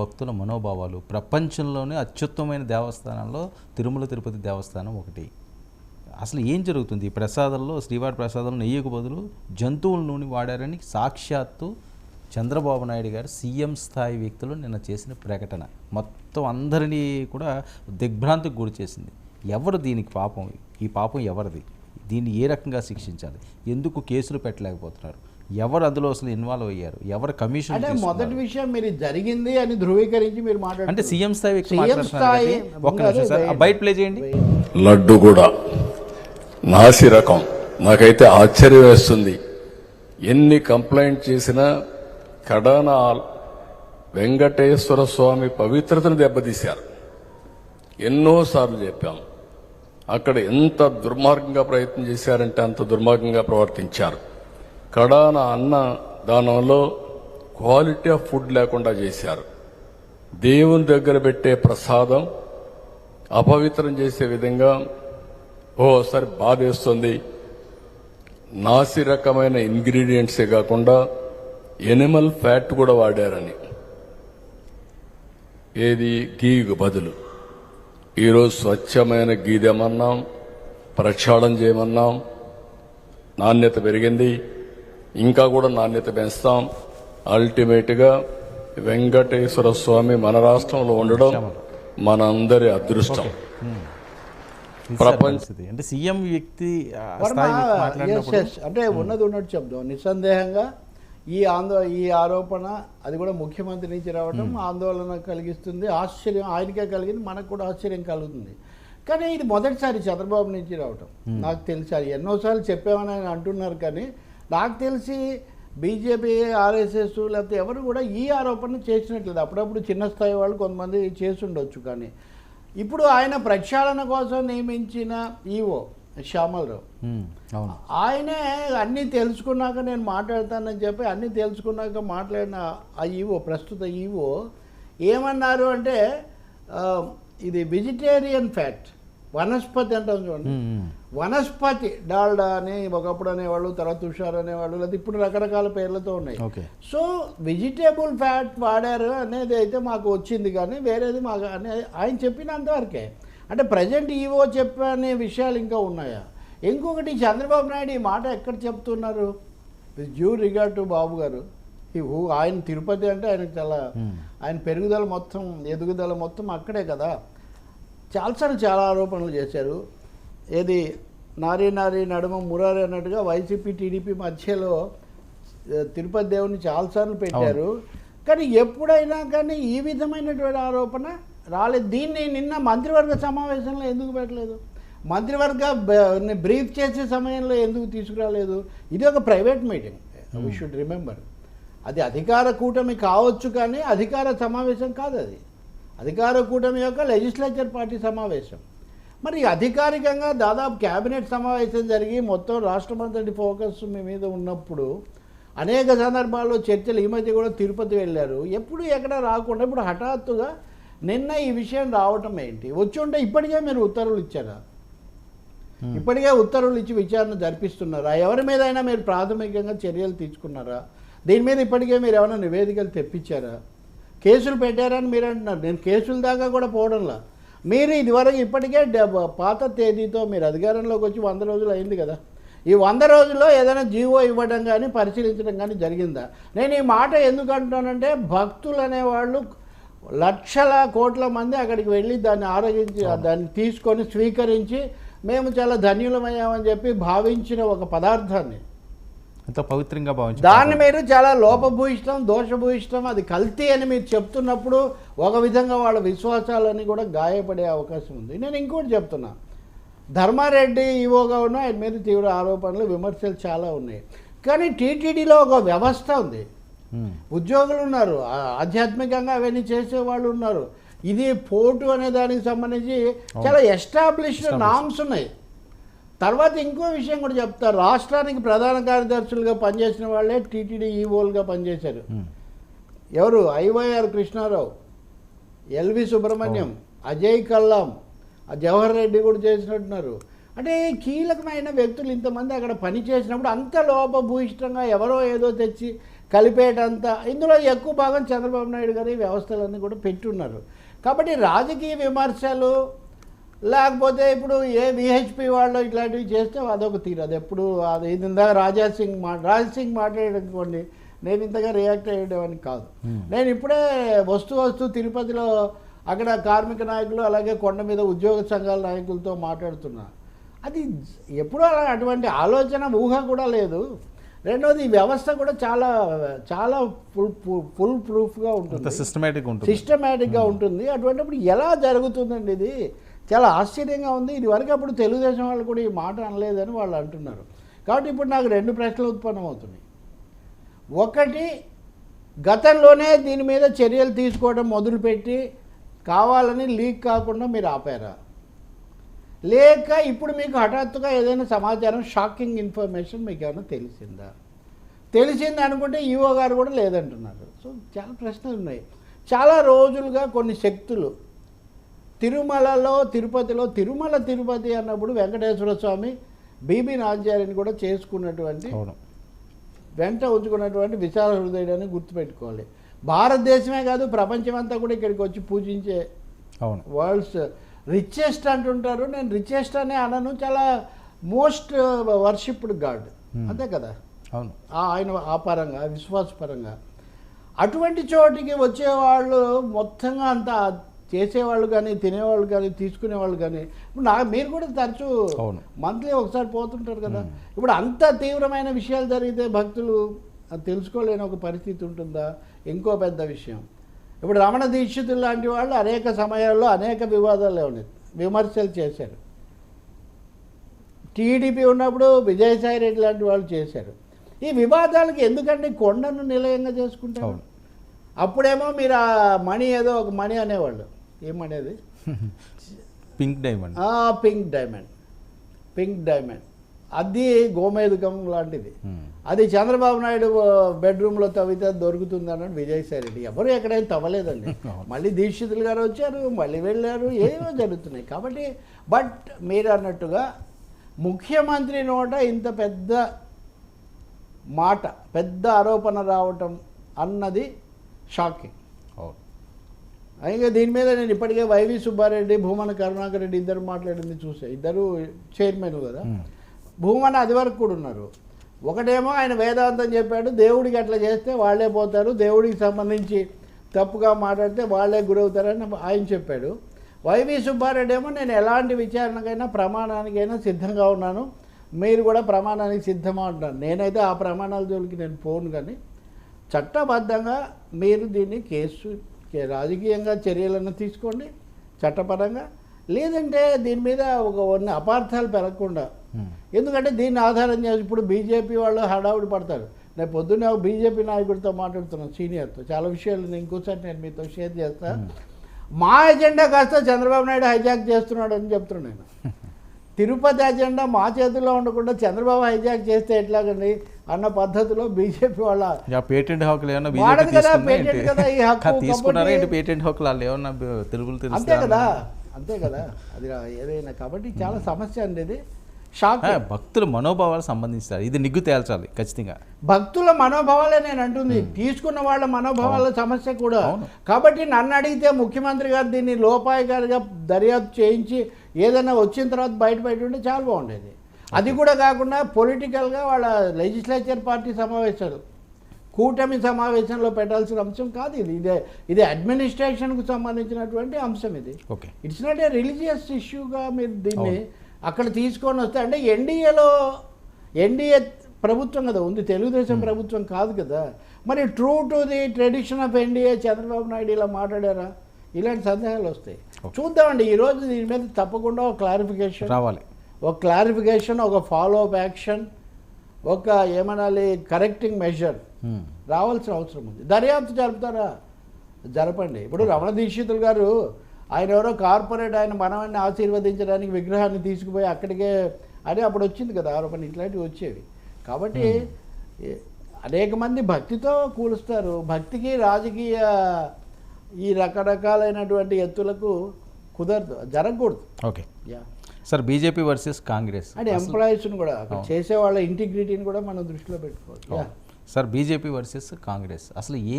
భక్తుల మనోభావాలు. ప్రపంచంలోనే అత్యుత్తమైన దేవస్థానంలో తిరుమల తిరుపతి దేవస్థానం ఒకటి. అసలు ఏం జరుగుతుంది? ప్రసాదంలో శ్రీవారి ప్రసాదంలో నెయ్యకు బదులు జంతువుల నూనె వాడారని సాక్షాత్తు చంద్రబాబు నాయుడు గారు సీఎం స్థాయి వ్యక్తులు నిన్న చేసిన ప్రకటన. మొత్తం అందరినీ కూడా దిగ్భ్రాంతికి గురి చేసింది. ఎవరు దీనికి పాపం? ఈ పాపం ఎవరిది? దీన్ని ఏ రకంగా శిక్షించాలి? ఎందుకు కేసులు పెట్టలేకపోతున్నారు? ఎవరు అందులో అసలు ఇన్వాల్వ్ అయ్యారు? ఎవరు కమిషన్ అంటే? మొదటి విషయం మీరు జరిగింది అని ధృవీకరించి మీరు అంటే మాట్లాడుతున్నారు సీఎం స్థాయి స్థాయి ఒక్క నిమిషం సార్ ఆ బయట ప్లే చేయండి. లడ్డు కూడా నాసి రకం. నాకైతే ఆశ్చర్యం వేస్తుంది. ఎన్ని కంప్లైంట్ చేసినా కడాన వెంకటేశ్వర స్వామి పవిత్రతను దెబ్బతీశారు. ఎన్నోసార్లు చెప్పాం. అక్కడ ఎంత దుర్మార్గంగా ప్రయత్నం చేశారంటే అంత దుర్మార్గంగా ప్రవర్తించారు. కడాన అన్న దానంలో క్వాలిటీ ఆఫ్ ఫుడ్ లేకుండా చేశారు. దేవుని దగ్గర పెట్టే ప్రసాదం అపవిత్రం చేసే విధంగా ఓసారి బాధేస్తుంది నాసి రకమైన ఇంగ్రీడియంట్సే కాకుండా ఎనిమల్ ఫ్యాట్ కూడా వాడారని. ఏది? గీకు బదులు. ఈరోజు స్వచ్ఛమైన గీదేమన్నాం ప్రక్షాళం ప్రక్షాళన చేయమన్నాం. నాణ్యత పెరిగింది. ఇంకా కూడా నాణ్యత పెంచుతాం. అల్టిమేట్గా వెంకటేశ్వర స్వామి మన రాష్ట్రంలో ఉండడం మనందరి అదృష్టం. ప్రపంచ- అంటే సీఎం వ్యక్తి. అంటే ఉన్నది ఉన్నట్టు చెప్దాం. నిస్సందేహంగా ఈ ఆందో ఈ ఆరోపణ అది కూడా ముఖ్యమంత్రి నుంచి రావడం ఆందోళన కలిగిస్తుంది. ఆశ్చర్యం ఆయనకే కలిగింది మనకు కూడా ఆశ్చర్యం కలుగుతుంది. కానీ ఇది మొదటిసారి చంద్రబాబు నుంచి రావటం. నాకు తెలిసి అది ఎన్నోసార్లు చెప్పామని ఆయన అంటున్నారు కానీ నాకు తెలిసి బీజేపీ ఆర్ఎస్ఎస్ లేకపోతే ఎవరు కూడా ఈ ఆరోపణ చేసినట్లేదు. అప్పుడప్పుడు చిన్న స్థాయి వాళ్ళు కొంతమంది చేసి ఉండొచ్చు కానీ. ఇప్పుడు ఆయన ప్రక్షాళన కోసం నియమించిన ఈవో శ్యామలరావు. ఆయనే అన్నీ తెలుసుకున్నాక నేను మాట్లాడతానని చెప్పి అన్నీ తెలుసుకున్నాక మాట్లాడిన ఆ ఈవో ప్రస్తుత ఈవో ఏమన్నారు అంటే ఇది వెజిటేరియన్ ఫ్యాట్ వనస్పతి అంటాం చూడండి. వనస్పతి డాల్డా అని ఒకప్పుడు అనేవాళ్ళు తర్వాత తుషార్ అనేవాళ్ళు లేదా ఇప్పుడు రకరకాల పేర్లతో ఉన్నాయి. ఓకే. సో వెజిటేబుల్ ఫ్యాట్ వాడారు అనేది అయితే మాకు వచ్చింది కానీ వేరేది మాకు అనే ఆయన చెప్పినంతవరకే అంటే ప్రజెంట్ ఈవో చెప్పనే విషయాలు ఇంకా ఉన్నాయా? ఇంకొకటి చంద్రబాబు నాయుడు ఈ మాట ఎక్కడ చెప్తున్నారు? డ్యూ రిగార్డ్ టు బాబు గారు ఆయన తిరుపతి అంటే ఆయనకు చాలా. ఆయన పెరుగుదల మొత్తం ఎదుగుదల మొత్తం అక్కడే కదా. చాలాసార్లు చాలా ఆరోపణలు చేశారు. ఏది నారీ నారీ నడుమ మురారి అన్నట్టుగా వైసీపీ టీడీపీ మధ్యలో తిరుపతి దేవుని చాలాసార్లు పెట్టారు. కానీ ఎప్పుడైనా కానీ ఈ విధమైనటువంటి ఆరోపణ రాలేదు. దీన్ని నిన్న మంత్రివర్గ సమావేశంలో ఎందుకు పెట్టలేదు? మంత్రివర్గ బ్రీఫ్ చేసే సమయంలో ఎందుకు తీసుకురాలేదు? ఇది ఒక private meeting. We should remember అది అధికార కూటమి కావచ్చు కానీ అధికార సమావేశం కాదు అది. అధికార కూటమి యొక్క లెజిస్లేచర్ పార్టీ సమావేశం. మరి అధికారికంగా దాదాపు క్యాబినెట్ సమావేశం జరిగి మొత్తం రాష్ట్రమంతటి ఫోకస్ మీ మీద ఉన్నప్పుడు అనేక సందర్భాల్లో చర్చలు ఈ మధ్య కూడా తిరుపతి వెళ్ళారు. ఎప్పుడు ఎక్కడ రాకుండా ఇప్పుడు హఠాత్తుగా నిన్న ఈ విషయం రావటం ఏంటి? వచ్చి ఉంటే ఇప్పటికే మీరు ఉత్తర్వులు ఇచ్చారా? ఇప్పటికే ఉత్తర్వులు ఇచ్చి విచారణ జరిపిస్తున్నారా? ఎవరి మీద అయినా మీరు ప్రాథమికంగా చర్యలు తీసుకున్నారా? దీని మీద ఇప్పటికే మీరు ఏమైనా నివేదికలు తెప్పించారా? కేసులు పెట్టారని మీరు అంటున్నారు. నేను కేసుల దాకా కూడా పోవడంలా. మీరు ఇదివరకు ఇప్పటికే పాత తేదీతో మీరు అధికారంలోకి వచ్చి వంద రోజులు అయింది కదా. ఈ వంద రోజుల్లో ఏదైనా జీవో ఇవ్వడం కానీ పరిశీలించడం కానీ జరిగిందా? నేను ఈ మాట ఎందుకు అంటున్నానంటే భక్తులు అనేవాళ్ళు లక్షల కోట్ల మంది అక్కడికి వెళ్ళి దాన్ని ఆరోగించి దాన్ని తీసుకొని స్వీకరించి మేము చాలా ధన్యులమయ్యామని చెప్పి భావించిన ఒక పదార్థాన్ని ఎంతో పవిత్రంగా భావించి దాన్ని మీరు చాలా లోపభూయిష్టం దోషభూయిష్టం అది కల్తీ అని మీరు చెప్తున్నప్పుడు ఒక విధంగా వాళ్ళ విశ్వాసాలని కూడా గాయపడే అవకాశం ఉంది. నేను ఇంకోటి చెప్తున్నా. ధర్మారెడ్డి ఈవోగా ఉన్న ఆయన మీద తీవ్ర ఆరోపణలు విమర్శలు చాలా ఉన్నాయి. కానీ టీటీడీలో ఒక వ్యవస్థ ఉంది. ఉద్యోగులు ఉన్నారు. ఆధ్యాత్మికంగా అవన్నీ చేసే వాళ్ళు ఉన్నారు. ఇది పోటు అనే దానికి సంబంధించి చాలా ఎస్టాబ్లిష్డ్ నామ్స్ ఉన్నాయి. తర్వాత ఇంకో విషయం కూడా చెప్తారు. రాష్ట్రానికి ప్రధాన కార్యదర్శులుగా పనిచేసిన వాళ్ళే టీటీడీ ఈవోలుగా పనిచేశారు. ఎవరు? ఐవైఆర్ కృష్ణారావు ఎల్వి సుబ్రహ్మణ్యం అజయ్ కల్లాం జవహర్ రెడ్డి కూడా చేసినట్టున్నారు. అంటే కీలకమైన వ్యక్తులు ఇంతమంది అక్కడ పని చేసినప్పుడు అంత లోపభూయిష్టంగా ఎవరో ఏదో తెచ్చి కలిపేటంత ఇందులో ఎక్కువ భాగం చంద్రబాబు నాయుడు గారి వ్యవస్థలన్నీ కూడా పెట్టున్నారు. కాబట్టి రాజకీయ విమర్శలు లేకపోతే ఇప్పుడు ఏ విహెచ్పి వాళ్ళు ఇట్లాంటివి చేస్తే అదొక తీరు. అది ఎప్పుడు అది ఇది ఇందాక రాజా సింగ్ మా రాజా సింగ్ మాట్లాడనుకోండి నేను ఇంతగా రియాక్ట్ అయ్యేవాడిని కాదు. నేను ఇప్పుడే వస్తూ వస్తూ తిరుపతిలో అక్కడ కార్మిక నాయకులు అలాగే కొండ మీద ఉద్యోగ సంఘాల నాయకులతో మాట్లాడుతున్నా. అది ఎప్పుడూ అలా అటువంటి ఆలోచన ఊహ కూడా లేదు. రెండోది ఈ వ్యవస్థ కూడా చాలా చాలా ఫుల్ ఫుల్ ప్రూఫ్గా ఉంటుంది. సిస్టమేటిక్ ఉంటుంది. సిస్టమేటిక్గా ఉంటుంది. అటువంటిప్పుడు ఎలా జరుగుతుందండి ఇది? చాలా ఆశ్చర్యంగా ఉంది. ఇది వరకు అప్పుడు తెలుగుదేశం వాళ్ళు కూడా ఈ మాట అనలేదని వాళ్ళు అంటున్నారు. కాబట్టి ఇప్పుడు నాకు రెండు ప్రశ్నలు ఉత్పన్నమవుతున్నాయి. ఒకటి గతంలోనే దీని మీద చర్యలు తీసుకోవడం మొదలుపెట్టి కావాలని లీక్ కాకుండా మీరు ఆపారా? లేక ఇప్పుడు మీకు హఠాత్తుగా ఏదైనా సమాచారం షాకింగ్ ఇన్ఫర్మేషన్ మీకు ఏమైనా తెలిసిందా? తెలిసింది అనుకుంటే ఈఓ గారు కూడా లేదంటున్నారు. సో చాలా ప్రశ్నలు ఉన్నాయి. చాలా రోజులుగా కొన్ని శక్తులు తిరుమలలో తిరుపతిలో తిరుమల తిరుపతి అన్నప్పుడు వెంకటేశ్వర స్వామి బీబీ నాంచారిని కూడా చేసుకున్నటువంటి వెంట ఉంచుకున్నటువంటి విశాల హృదయుడని గుర్తుపెట్టుకోవాలి. భారతదేశమే కాదు ప్రపంచమంతా కూడా ఇక్కడికి వచ్చి పూజించే అవును. వరల్డ్స్ రిచెస్ట్ అంటుంటారు. నేను రిచెస్ట్ అనే అనను. చాలా మోస్ట్ వర్షిప్డ్ గాడ్ అంతే కదా? అవును. ఆ- ఆయన ఆ పరంగా విశ్వాసపరంగా అటువంటి చోటికి వచ్చేవాళ్ళు మొత్తంగా అంతా చేసేవాళ్ళు కానీ తినేవాళ్ళు కానీ తీసుకునేవాళ్ళు కానీ ఇప్పుడు నా మీరు కూడా తరచూ అవును. మంత్లీ ఒకసారి పోతుంటారు కదా. ఇప్పుడు అంత తీవ్రమైన విషయాలు జరిగితే భక్తులు అది తెలుసుకోలేని ఒక పరిస్థితి ఉంటుందా? ఇంకో పెద్ద విషయం. ఇప్పుడు రమణ దీక్షితులు లాంటి వాళ్ళు అనేక సమయాల్లో అనేక వివాదాలు ఉన్నాయి. విమర్శలు చేశారు. టీడీపీ ఉన్నప్పుడు విజయసాయి రెడ్డి లాంటి వాళ్ళు చేశారు. ఈ వివాదాలకు ఎందుకంటే కొండను నిలయంగా చేసుకుంటారు. అప్పుడేమో మీరు ఆ మణి ఏదో ఒక మణి అనేవాళ్ళు. ఏం మణి అది పింక్ డైమండ్. ఆ, పింక్ డైమండ్. Pink diamond. అది గోమేధకం లాంటిది. అది చంద్రబాబు నాయుడు బెడ్రూమ్లో తవ్వితే దొరుకుతుంది అన్నాడు విజయసాయి రెడ్డి ఎవరు ఎక్కడైనా తవ్వలేదండి. మళ్ళీ దీక్షితులు గారు వచ్చారు మళ్ళీ వెళ్ళారు ఏవో జరుగుతున్నాయి. కాబట్టి బట్ మీరు అన్నట్టుగా ముఖ్యమంత్రి నోట ఇంత పెద్ద మాట పెద్ద ఆరోపణ రావటం అన్నది షాకింగ్. ఇంకా దీని మీద నేను ఇప్పటికే వైవి సుబ్బారెడ్డి భూమన కరుణాకర్ రెడ్డి ఇద్దరు మాట్లాడింది చూసా. ఇద్దరు చైర్మన్ కదా. భూమన అది వరకు కూడా ఉన్నారు. ఒకటేమో ఆయన వేదాంతం చెప్పాడు దేవుడికి అట్లా చేస్తే వాళ్ళే పోతారు దేవుడికి సంబంధించి తప్పుగా మాట్లాడితే వాళ్ళే గురవుతారని ఆయన చెప్పాడు. వైవి సుబ్బారెడ్డి ఏమో నేను ఎలాంటి విచారణకైనా ప్రమాణానికైనా సిద్ధంగా ఉన్నాను. మీరు కూడా ప్రమాణానికి సిద్ధమా అంటున్నారు. నేనైతే ఆ ప్రమాణాల జోలికి నేను పోను కానీ చట్టబద్ధంగా మీరు దీన్ని కేసు రాజకీయంగా చర్యలను తీసుకోండి చట్టపరంగా. లేదంటే దీని మీద ఒక కొన్ని అపార్థాలు పెరగకుండా. ఎందుకంటే దీన్ని ఆధారం చేసి ఇప్పుడు బీజేపీ వాళ్ళు హడావుడి పడతారు. నేను పొద్దున్నే ఒక బీజేపీ నాయకుడితో మాట్లాడుతున్నాను సీనియర్తో. చాలా విషయాలు నేను ఇంకోసారి నేను మీతో షేర్ చేస్తా. మా ఎజెండా కాస్త చంద్రబాబు నాయుడు హైజాక్ చేస్తున్నాడు అని చెప్తున్నాను నేను. తిరుపతి ఎజెండా మా చేతిలో ఉండకుండా చంద్రబాబు హైజాక్ చేస్తే ఎట్లాగండి అన్న పద్ధతిలో బీజేపీ వాళ్ళ పేటెంట్ హక్కులు ఏమన్నా వాడదు కదా? కదా ఈ హక్కు, తీసుకున్నారా ఏంటి పేటెంట్ హక్కులు? వాళ్ళు ఏమన్నా తెలుగులు అంతే కదా అంతే కదా. అది ఏదైనా కాబట్టి చాలా సమస్య అండి ఇది. షాక్. భక్తుల మనోభావాలు సంబంధించారు ఇది నిగ్గు తేల్చాలి ఖచ్చితంగా. భక్తుల మనోభావాలే నేను అంటుంది. తీసుకున్న వాళ్ళ మనోభావాల సమస్య కూడా. కాబట్టి నన్ను అడిగితే ముఖ్యమంత్రి గారు దీన్ని లోపాయకారిగా దర్యాప్తు చేయించి ఏదైనా వచ్చిన తర్వాత బయట బయట ఉంటే చాలా బాగుండేది. అది కూడా కాకుండా పొలిటికల్గా వాళ్ళ లెజిస్లేచర్ పార్టీ సమావేశాలు. కూటమి సమావేశంలో పెట్టాల్సిన అంశం కాదు ఇది. ఇదే ఇది అడ్మినిస్ట్రేషన్కు సంబంధించినటువంటి అంశం ఇది. Okay. It's not a religious ఇష్యూగా మీరు దీన్ని అక్కడ తీసుకొని వస్తే అంటే ఎన్డీఏలో ఎన్డీఏ ప్రభుత్వం కదా ఉంది. తెలుగుదేశం ప్రభుత్వం కాదు కదా. మరి true to the tradition of NDA Chandrababu Naidu ఇలా మాట్లాడారా? ఇలాంటి సందేహాలు వస్తాయి. చూద్దామండి ఈరోజు దీని మీద తప్పకుండా ఒక క్లారిఫికేషన్ రావాలి. ఒక క్లారిఫికేషన్ ఒక ఫాలో అప్ యాక్షన్ ఒక ఏమనాలి కరెక్టింగ్ మెజర్ Hmm. రావాల్సిన అవసరం ఉంది. దర్యాప్తు జరుపుతారా? జరపండి. ఇప్పుడు రమణ దీక్షితులు గారు ఆయన ఎవరో కార్పొరేట్ ఆయన మనవాడిని ఆశీర్వదించడానికి విగ్రహాన్ని తీసుకుపోయి అక్కడికే అని అప్పుడు వచ్చింది కదా ఆరోపణ ఇట్లాంటివి వచ్చేవి. కాబట్టి ఏ- అనేక మంది భక్తితో కూలుస్తారు. భక్తికి రాజకీయ ఈ రకరకాలైనటువంటి ఎత్తులకు కుదరదు జరగకూడదు. Okay. Yeah sir BJP versus Congress. అంటే ఎంప్లాయీస్ని కూడా చేసే వాళ్ళ ఇంటిగ్రిటీని కూడా మనం దృష్టిలో పెట్టుకోవాలి. Sir BJP versus Congress. అసలు ఏం